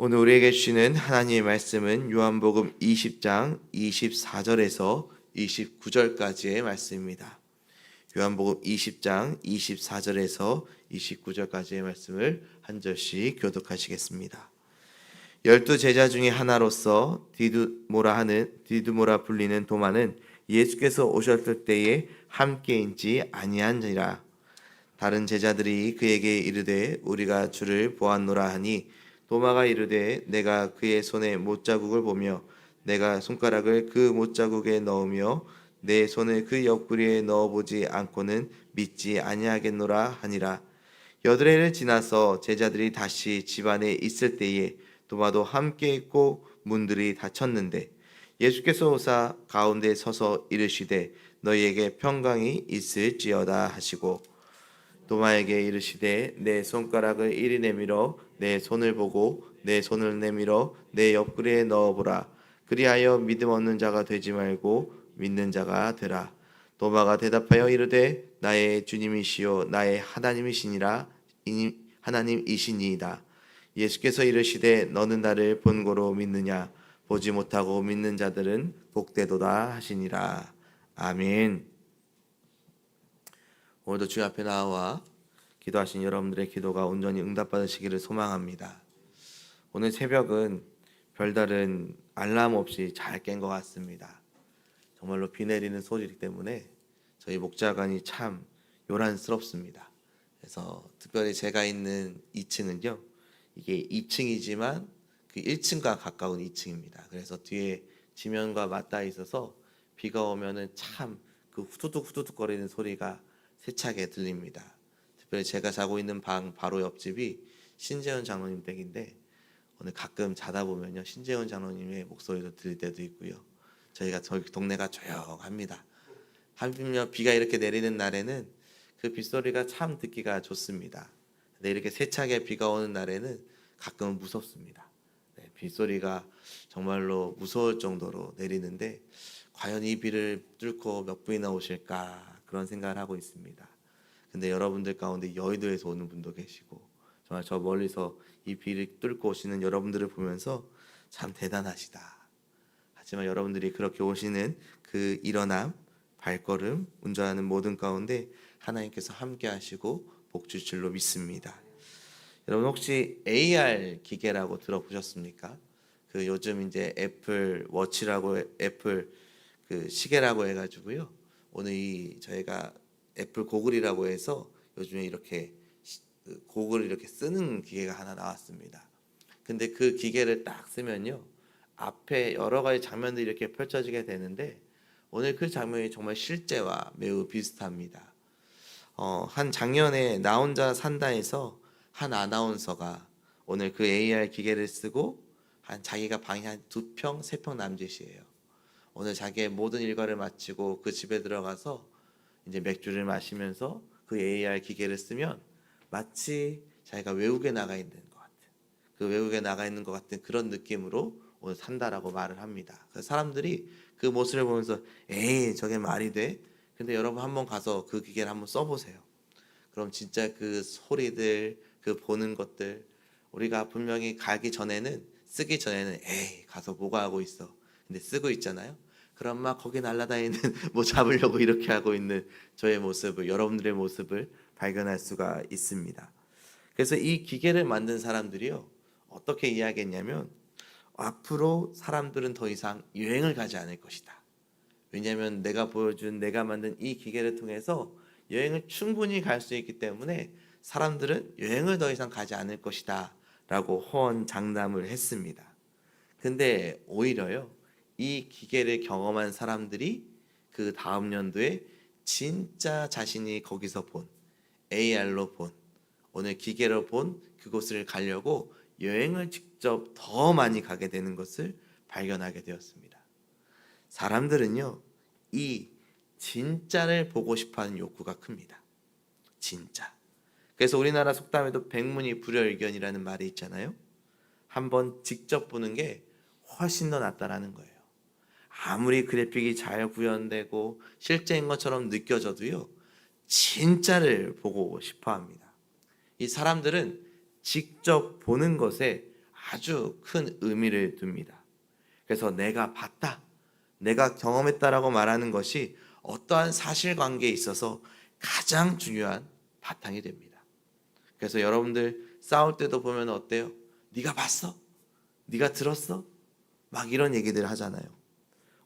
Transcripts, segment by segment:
오늘 우리에게 주시는 하나님의 말씀은 요한복음 20장 24절에서 29절까지의 말씀입니다. 요한복음 20장 24절에서 29절까지의 말씀을 한 절씩 교독하시겠습니다. 열두 제자 중에 하나로서 디두모라 하는 디두모라 불리는 도마는 예수께서 오셨을 때에 함께 있지 아니한지라 다른 제자들이 그에게 이르되 우리가 주를 보았노라 하니 도마가 이르되 내가 그의 손에 못자국을 보며 내가 손가락을 그 못자국에 넣으며 내 손을 그 옆구리에 넣어보지 않고는 믿지 아니하겠노라 하니라. 여드레를 지나서 제자들이 다시 집안에 있을 때에 도마도 함께 있고 문들이 닫혔는데 예수께서 오사 가운데 서서 이르시되 너희에게 평강이 있을지어다 하시고 도마에게 이르시되 내 손가락을 이리 내밀어 내 손을 보고 내 손을 내밀어 내 옆구리에 넣어보라. 그리하여 믿음 없는 자가 되지 말고 믿는 자가 되라. 도마가 대답하여 이르되 나의 주님이시요 나의 하나님이시니라. 하나님이시니이다. 예수께서 이르시되 너는 나를 본고로 믿느냐? 보지 못하고 믿는 자들은 복되도다 하시니라. 아멘. 오늘도 주 앞에 나와 기도하신 여러분들의 기도가 온전히 응답받으시기를 소망합니다. 오늘 새벽은 별다른 알람 없이 잘 깬 것 같습니다. 정말로 비 내리는 소리 때문에 저희 목자관이 참 요란스럽습니다. 그래서 특별히 제가 있는 2층은요, 이게 2층이지만 그 1층과 가까운 2층입니다. 그래서 뒤에 지면과 맞닿아 있어서 비가 오면은 참 그 후두둑 후두둑 거리는 소리가 세차게 들립니다. 특별히 제가 자고 있는 방 바로 옆집이 신재현 장로님 댁인데 오늘 가끔 자다 보면요 신재현 장로님의 목소리도 들릴 때도 있고요. 저희가 저희 동네가 조용합니다. 한편며 비가 이렇게 내리는 날에는 그 빗소리가 참 듣기가 좋습니다. 근데 이렇게 세차게 비가 오는 날에는 가끔은 무섭습니다. 네, 빗소리가 정말로 무서울 정도로 내리는데 과연 이 비를 뚫고 몇 분이나 오실까 그런 생각을 하고 있습니다. 근데 여러분들 가운데 여의도에서 오는 분도 계시고 정말 저 멀리서 이 비를 뚫고 오시는 여러분들을 보면서 참 대단하시다. 하지만 여러분들이 그렇게 오시는 그 일어남, 발걸음, 운전하는 모든 가운데 하나님께서 함께 하시고 복 주실 줄로 믿습니다. 여러분 혹시 AR 기계라고 들어보셨습니까? 그 요즘 이제 애플 워치라고 애플 그 시계라고 해가지고요. 오늘 이 저희가 애플 고글이라고 해서 요즘에 이렇게 시- 그 고글을 이렇게 쓰는 기계가 하나 나왔습니다. 근데 그 기계를 딱 쓰면요. 앞에 여러 가지 장면들이 이렇게 펼쳐지게 되는데 오늘 그 장면이 정말 실제와 매우 비슷합니다. 어, 한 작년에 나 혼자 산다에서 한 아나운서가 오늘 그 AR 기계를 쓰고 한 자기가 방이 한 두 평, 세 평 남짓이에요. 오늘 자기의 모든 일과를 마치고 그 집에 들어가서 이제 맥주를 마시면서 그 AR 기계를 쓰면 마치 자기가 외국에 나가 있는 것 같은 그 외국에 나가 있는 것 같은 그런 느낌으로 오늘 산다라고 말을 합니다. 그래서 사람들이 그 모습을 보면서 에이 저게 말이 돼? 근데 여러분 한번 가서 그 기계를 한번 써보세요. 그럼 진짜 그 소리들, 그 보는 것들 우리가 분명히 가기 전에는 쓰기 전에는 에이 가서 뭐가 하고 있어. 근데 쓰고 있잖아요. 그럼 막 거기 날아다니는 뭐 잡으려고 이렇게 하고 있는 저의 모습을 여러분들의 모습을 발견할 수가 있습니다. 그래서 이 기계를 만든 사람들이요 어떻게 이야기했냐면 앞으로 사람들은 더 이상 여행을 가지 않을 것이다. 왜냐하면 내가 보여준 내가 만든 이 기계를 통해서 여행을 충분히 갈 수 있기 때문에 사람들은 여행을 더 이상 가지 않을 것이다 라고 호언 장담을 했습니다. 근데 오히려요 이 기계를 경험한 사람들이 그 다음 연도에 진짜 자신이 거기서 본 AR로 본 오늘 기계로 본 그곳을 가려고 여행을 직접 더 많이 가게 되는 것을 발견하게 되었습니다. 사람들은요, 이 진짜를 보고 싶어 하는 욕구가 큽니다. 진짜. 그래서 우리나라 속담에도 백문이 불여일견이라는 말이 있잖아요. 한번 직접 보는 게 훨씬 더 낫다라는 거예요. 아무리 그래픽이 잘 구현되고 실제인 것처럼 느껴져도요, 진짜를 보고 싶어 합니다. 이 사람들은 직접 보는 것에 아주 큰 의미를 둡니다. 그래서 내가 봤다, 내가 경험했다라고 말하는 것이 어떠한 사실관계에 있어서 가장 중요한 바탕이 됩니다. 그래서 여러분들 싸울 때도 보면 어때요? 네가 봤어? 네가 들었어? 막 이런 얘기들 하잖아요.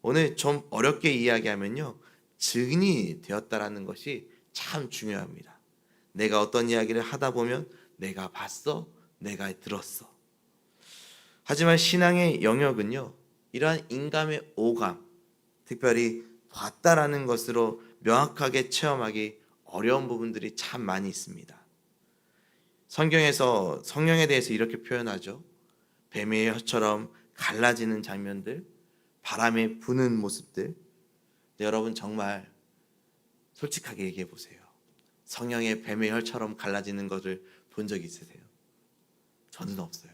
오늘 좀 어렵게 이야기하면요. 증인이 되었다라는 것이 참 중요합니다. 내가 어떤 이야기를 하다 보면 내가 봤어, 내가 들었어. 하지만 신앙의 영역은요. 이러한 인감의 오감, 특별히 봤다라는 것으로 명확하게 체험하기 어려운 부분들이 참 많이 있습니다. 성경에서 성령에 대해서 이렇게 표현하죠. 뱀의 혀처럼 갈라지는 장면들, 바람에 부는 모습들. 여러분 정말 솔직하게 얘기해 보세요. 성령의 뱀의 혈처럼 갈라지는 것을 본 적 있으세요? 저는 없어요.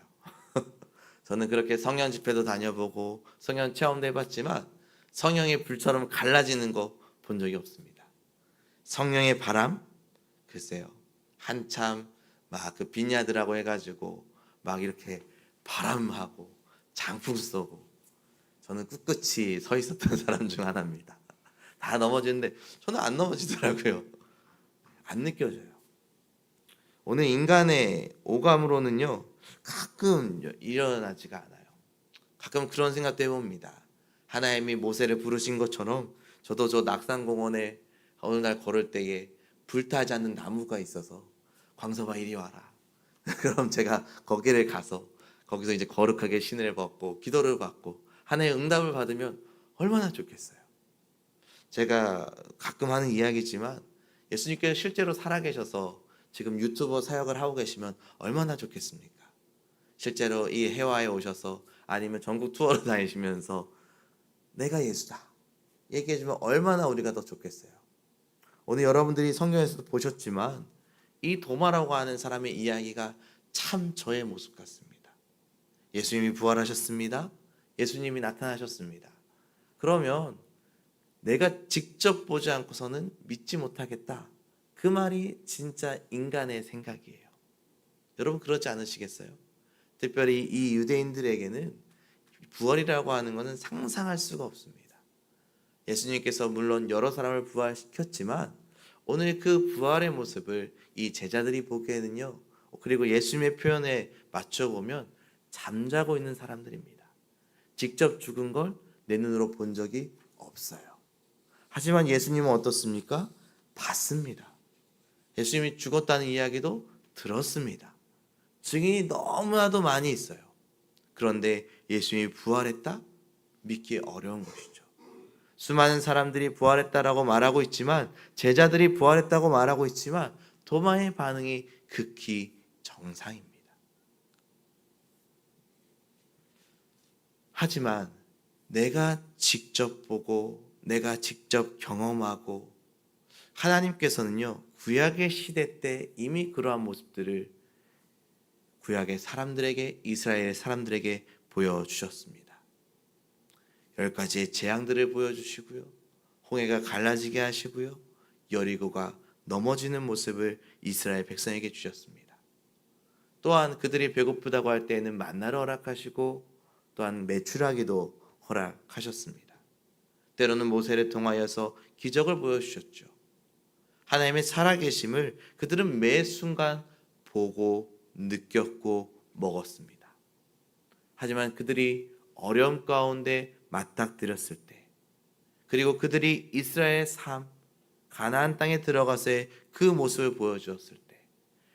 저는 그렇게 성령 집회도 다녀보고 성령 체험도 해봤지만 성령의 불처럼 갈라지는 거 본 적이 없습니다. 성령의 바람 글쎄요 한참 막 그 빈야드라고 해가지고 막 이렇게 바람하고 장풍 쏘고 저는 꿋꿋이 서 있었던 사람 중 하나입니다. 다 넘어지는데 저는 안 넘어지더라고요. 안 느껴져요. 오늘 인간의 오감으로는요 가끔 일어나지가 않아요. 가끔 그런 생각도 해봅니다. 하나님이 모세를 부르신 것처럼 저도 저 낙산공원에 어느 날 걸을 때에 불타지 않는 나무가 있어서 광서봐 이리 와라. 그럼 제가 거기를 가서 거기서 이제 거룩하게 신을 벗고 기도를 받고 하나의 응답을 받으면 얼마나 좋겠어요. 제가 가끔 하는 이야기지만 예수님께서 실제로 살아계셔서 지금 유튜버 사역을 하고 계시면 얼마나 좋겠습니까? 실제로 이 해화에 오셔서 아니면 전국 투어를 다니시면서 내가 예수다 얘기해주면 얼마나 우리가 더 좋겠어요. 오늘 여러분들이 성경에서도 보셨지만 이 도마라고 하는 사람의 이야기가 참 저의 모습 같습니다. 예수님이 부활하셨습니다. 예수님이 나타나셨습니다. 그러면 내가 직접 보지 않고서는 믿지 못하겠다. 그 말이 진짜 인간의 생각이에요. 여러분 그렇지 않으시겠어요? 특별히 이 유대인들에게는 부활이라고 하는 것은 상상할 수가 없습니다. 예수님께서 물론 여러 사람을 부활시켰지만 오늘 그 부활의 모습을 이 제자들이 보기에는요. 그리고 예수님의 표현에 맞춰 보면 잠자고 있는 사람들입니다. 직접 죽은 걸 내 눈으로 본 적이 없어요. 하지만 예수님은 어떻습니까? 봤습니다. 예수님이 죽었다는 이야기도 들었습니다. 증인이 너무나도 많이 있어요. 그런데 예수님이 부활했다? 믿기 어려운 것이죠. 수많은 사람들이 부활했다라고 말하고 있지만 제자들이 부활했다고 말하고 있지만 도마의 반응이 극히 정상입니다. 하지만 내가 직접 보고 내가 직접 경험하고 하나님께서는요 구약의 시대 때 이미 그러한 모습들을 구약의 사람들에게 이스라엘 사람들에게 보여주셨습니다. 열 가지의 재앙들을 보여주시고요. 홍해가 갈라지게 하시고요. 여리고가 넘어지는 모습을 이스라엘 백성에게 주셨습니다. 또한 그들이 배고프다고 할 때에는 만나를 허락하시고 또한 매출하기도 허락하셨습니다. 때로는 모세를 통하여서 기적을 보여주셨죠. 하나님의 살아계심을 그들은 매 순간 보고 느꼈고 먹었습니다. 하지만 그들이 어려움 가운데 맞닥뜨렸을 때, 그리고 그들이 이스라엘 삶, 가나안 땅에 들어가서의 그 모습을 보여주었을 때,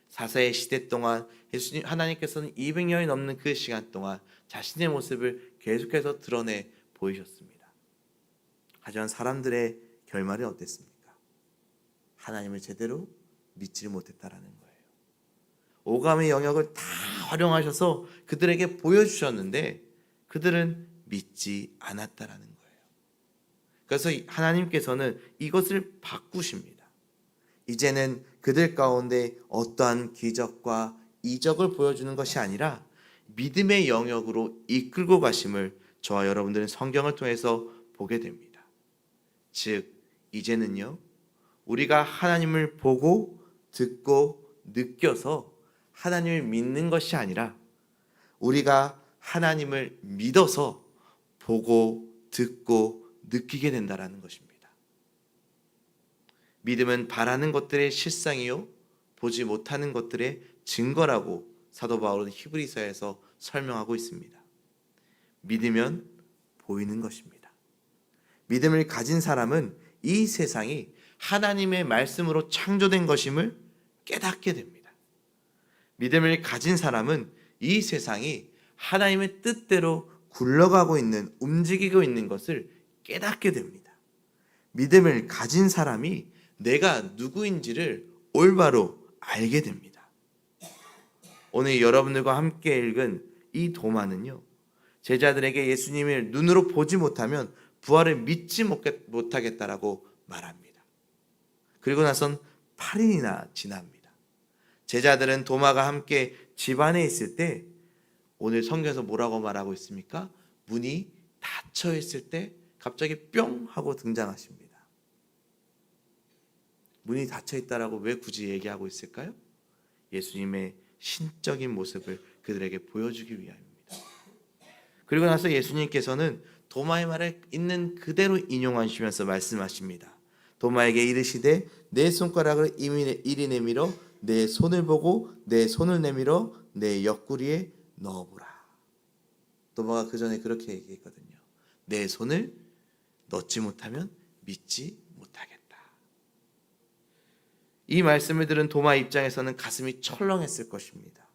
사사의 시대 동안 예수님 하나님께서는 200년이 넘는 그 시간 동안 자신의 모습을 계속해서 드러내 보이셨습니다. 하지만 사람들의 결말이 어땠습니까? 하나님을 제대로 믿지 못했다라는 거예요. 오감의 영역을 다 활용하셔서 그들에게 보여주셨는데 그들은 믿지 않았다라는 거예요. 그래서 하나님께서는 이것을 바꾸십니다. 이제는 그들 가운데 어떠한 기적과 이적을 보여주는 것이 아니라 믿음의 영역으로 이끌고 가심을 저와 여러분들은 성경을 통해서 보게 됩니다. 즉, 이제는요, 우리가 하나님을 보고 듣고 느껴서 하나님을 믿는 것이 아니라 우리가 하나님을 믿어서 보고 듣고 느끼게 된다라는 것입니다. 믿음은 바라는 것들의 실상이요 보지 못하는 것들의 증거라고 사도 바울은 히브리서에서 설명하고 있습니다. 믿으면 보이는 것입니다. 믿음을 가진 사람은 이 세상이 하나님의 말씀으로 창조된 것임을 깨닫게 됩니다. 믿음을 가진 사람은 이 세상이 하나님의 뜻대로 굴러가고 있는 움직이고 있는 것을 깨닫게 됩니다. 믿음을 가진 사람이 내가 누구인지를 올바로 알게 됩니다. 오늘 여러분들과 함께 읽은 이 도마는요. 제자들에게 예수님을 눈으로 보지 못하면 부활을 믿지 못하겠다라고 말합니다. 그리고 나선 8일이나 지납니다. 제자들은 도마가 함께 집 안에 있을 때 오늘 성경에서 뭐라고 말하고 있습니까? 문이 닫혀 있을 때 갑자기 뿅 하고 등장하십니다. 문이 닫혀 있다라고 왜 굳이 얘기하고 있을까요? 예수님의 신적인 모습을 그들에게 보여주기 위함입니다. 그리고 나서 예수님께서는 도마의 말을 있는 그대로 인용하시면서 말씀하십니다. 도마에게 이르시되 내 손가락을 이리 내밀어 내 손을 보고 내 손을 내밀어 내 옆구리에 넣어보라. 도마가 그 전에 그렇게 얘기했거든요. 내 손을 넣지 못하면 믿지. 이 말씀을 들은 도마 입장에서는 가슴이 철렁했을 것입니다.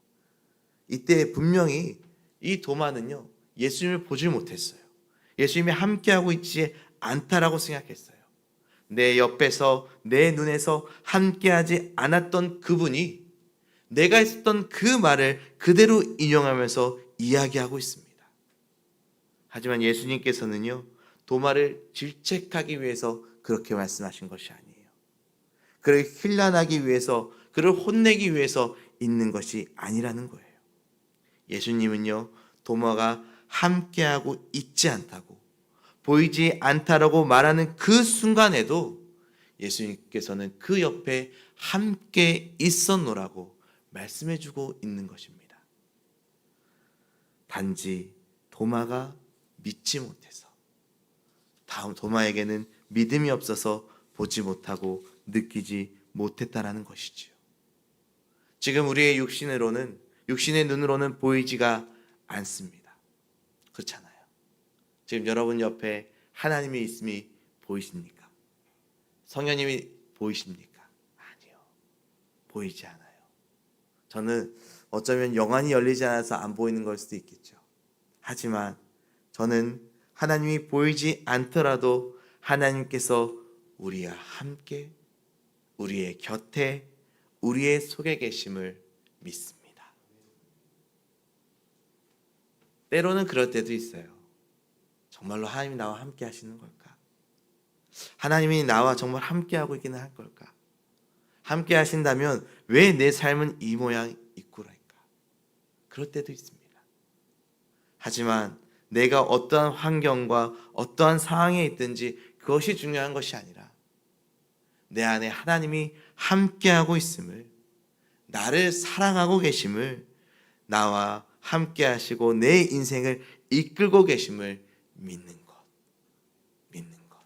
이때 분명히 이 도마는요, 예수님을 보지 못했어요. 예수님이 함께하고 있지 않다라고 생각했어요. 내 옆에서, 내 눈에서 함께하지 않았던 그분이 내가 했던 그 말을 그대로 인용하면서 이야기하고 있습니다. 하지만 예수님께서는요, 도마를 질책하기 위해서 그렇게 말씀하신 것이 아니에요. 그를 힐난하기 위해서 그를 혼내기 위해서 있는 것이 아니라는 거예요. 예수님은요 도마가 함께하고 있지 않다고 보이지 않다라고 말하는 그 순간에도 예수님께서는 그 옆에 함께 있었노라고 말씀해주고 있는 것입니다. 단지 도마가 믿지 못해서 다음 도마에게는 믿음이 없어서 보지 못하고 느끼지 못했다라는 것이지요. 지금 우리의 육신으로는 육신의 눈으로는 보이지가 않습니다. 그렇잖아요. 지금 여러분 옆에 하나님이 있음이 보이십니까? 성령님이 보이십니까? 아니요. 보이지 않아요. 저는 어쩌면 영안이 열리지 않아서 안 보이는 걸 수도 있겠죠. 하지만 저는 하나님이 보이지 않더라도 하나님께서 우리와 함께 우리의 곁에 우리의 속에 계심을 믿습니다. 때로는 그럴 때도 있어요. 정말로 하나님이 나와 함께 하시는 걸까? 하나님이 나와 정말 함께 하고 있기는 할 걸까? 함께 하신다면 왜 내 삶은 이 모양 있구랄까? 그럴 때도 있습니다. 하지만 내가 어떠한 환경과 어떠한 상황에 있든지 그것이 중요한 것이 아니라 내 안에 하나님이 함께하고 있음을 나를 사랑하고 계심을 나와 함께 하시고 내 인생을 이끌고 계심을 믿는 것. 믿는 것.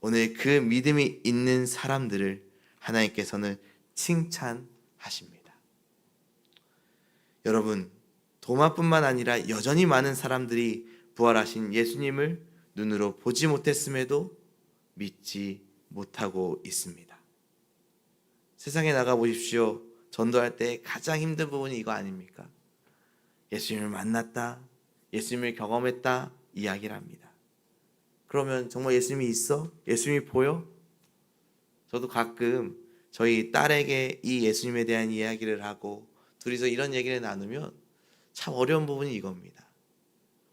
오늘 그 믿음이 있는 사람들을 하나님께서는 칭찬하십니다. 여러분, 도마뿐만 아니라 여전히 많은 사람들이 부활하신 예수님을 눈으로 보지 못했음에도 믿지 못하고 있습니다. 세상에 나가 보십시오. 전도할 때 가장 힘든 부분이 이거 아닙니까? 예수님을 만났다, 예수님을 경험했다 이야기를 합니다. 그러면 정말 예수님이 있어? 예수님이 보여? 저도 가끔 저희 딸에게 이 예수님에 대한 이야기를 하고 둘이서 이런 얘기를 나누면 참 어려운 부분이 이겁니다.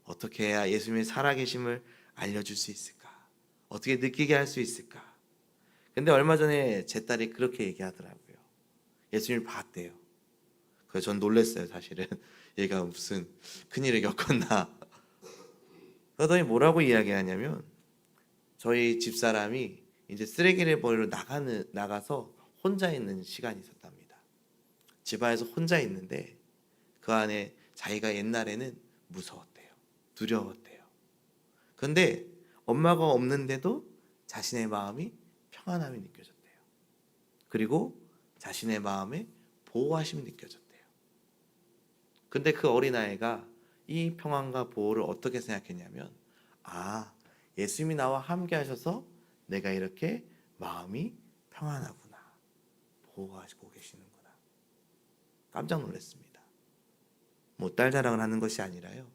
어떻게 해야 예수님의 살아계심을 알려줄 수 있을까? 어떻게 느끼게 할 수 있을까? 근데 얼마 전에 제 딸이 그렇게 얘기하더라고요. 예수님을 봤대요. 그래서 전 놀랐어요, 사실은. 얘가 무슨 큰일을 겪었나. 그러더니 뭐라고 이야기하냐면, 저희 집사람이 이제 쓰레기를 버리러 나가는, 나가서 혼자 있는 시간이 있었답니다. 집 안에서 혼자 있는데, 그 안에 자기가 옛날에는 무서웠대요. 두려웠대요. 그런데 엄마가 없는데도 자신의 마음이 평안함이 느껴졌대요. 그리고 자신의 마음에 보호하심이 느껴졌대요. 근데 그 어린아이가 이 평안과 보호를 어떻게 생각했냐면 아, 예수님이 나와 함께 하셔서 내가 이렇게 마음이 평안하구나. 보호하시고 계시는구나. 깜짝 놀랐습니다. 뭐 딸 자랑을 하는 것이 아니라요.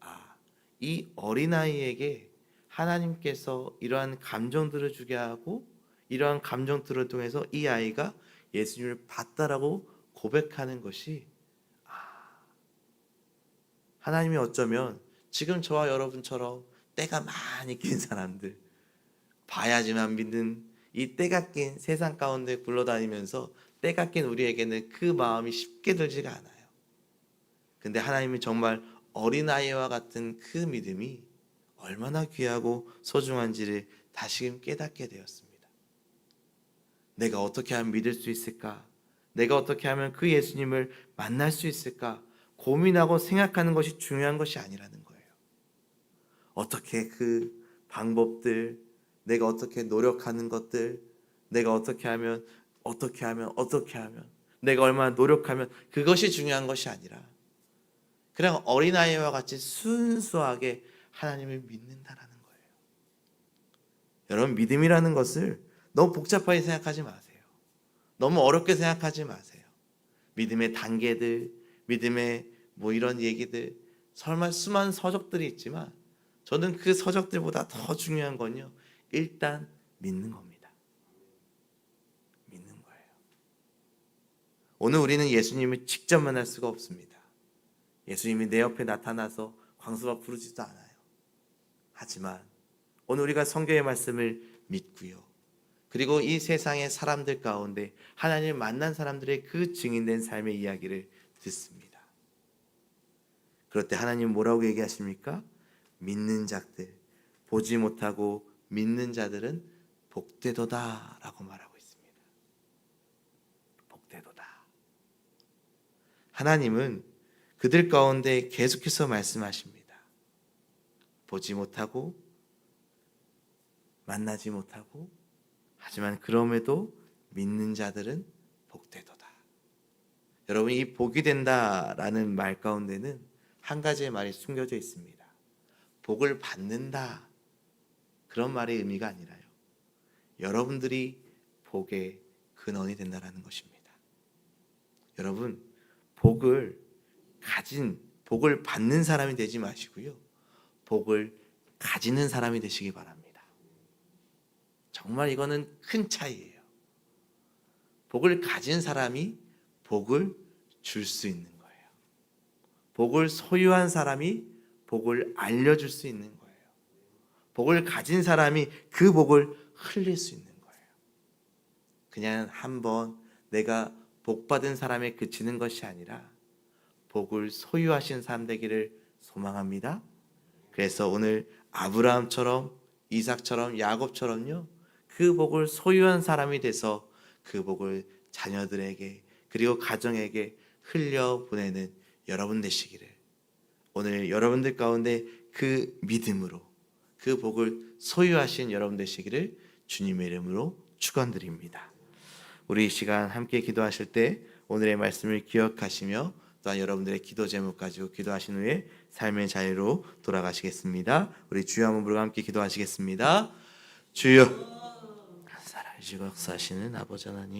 아, 이 어린아이에게 하나님께서 이러한 감정들을 주게 하고 이러한 감정들을 통해서 이 아이가 예수님을 봤다라고 고백하는 것이 아, 하나님이 어쩌면 지금 저와 여러분처럼 때가 많이 낀 사람들 봐야지만 믿는 이 때가 낀 세상 가운데 굴러다니면서 때가 낀 우리에게는 그 마음이 쉽게 들지가 않아요. 근데 하나님이 정말 어린아이와 같은 그 믿음이 얼마나 귀하고 소중한지를 다시금 깨닫게 되었습니다. 내가 어떻게 하면 믿을 수 있을까? 내가 어떻게 하면 그 예수님을 만날 수 있을까? 고민하고 생각하는 것이 중요한 것이 아니라는 거예요. 어떻게 그 방법들, 내가 어떻게 노력하는 것들, 내가 어떻게 하면, 어떻게 하면, 어떻게 하면, 내가 얼마나 노력하면 그것이 중요한 것이 아니라 그냥 어린아이와 같이 순수하게 하나님을 믿는다라는 거예요. 여러분, 믿음이라는 것을 너무 복잡하게 생각하지 마세요. 너무 어렵게 생각하지 마세요. 믿음의 단계들, 믿음의 뭐 이런 얘기들, 설마 수많은 서적들이 있지만 저는 그 서적들보다 더 중요한 건요. 일단 믿는 겁니다. 믿는 거예요. 오늘 우리는 예수님을 직접 만날 수가 없습니다. 예수님이 내 옆에 나타나서 광수가 부르지도 않아요. 하지만 오늘 우리가 성경의 말씀을 믿고요. 그리고 이 세상의 사람들 가운데 하나님을 만난 사람들의 그 증인된 삶의 이야기를 듣습니다. 그럴 때 하나님 뭐라고 얘기하십니까? 믿는 자들, 보지 못하고 믿는 자들은 복되도다라고 말하고 있습니다. 복되도다. 하나님은 그들 가운데 계속해서 말씀하십니다. 보지 못하고 만나지 못하고 하지만 그럼에도 믿는 자들은 복되도다. 여러분 이 복이 된다라는 말 가운데는 한 가지의 말이 숨겨져 있습니다. 복을 받는다. 그런 말의 의미가 아니라요. 여러분들이 복의 근원이 된다라는 것입니다. 여러분 복을 가진 복을 받는 사람이 되지 마시고요. 복을 가지는 사람이 되시기 바랍니다. 정말 이거는 큰 차이예요. 복을 가진 사람이 복을 줄 수 있는 거예요. 복을 소유한 사람이 복을 알려줄 수 있는 거예요. 복을 가진 사람이 그 복을 흘릴 수 있는 거예요. 그냥 한번 내가 복 받은 사람에 그치는 것이 아니라 복을 소유하신 사람 되기를 소망합니다. 그래서 오늘 아브라함처럼 이삭처럼 야곱처럼요. 그 복을 소유한 사람이 돼서 그 복을 자녀들에게 그리고 가정에게 흘려 보내는 여러분 되시기를 오늘 여러분들 가운데 그 믿음으로 그 복을 소유하신 여러분 되시기를 주님의 이름으로 축원드립니다. 우리 이 시간 함께 기도하실 때 오늘의 말씀을 기억하시며 또한 여러분들의 기도 제목 가지고 기도하신 후에 삶의 자리로 돌아가시겠습니다. 우리 주여 한번 부르고 함께 기도하시겠습니다. 주여 살아계시고 역사하시는 아버지 하나님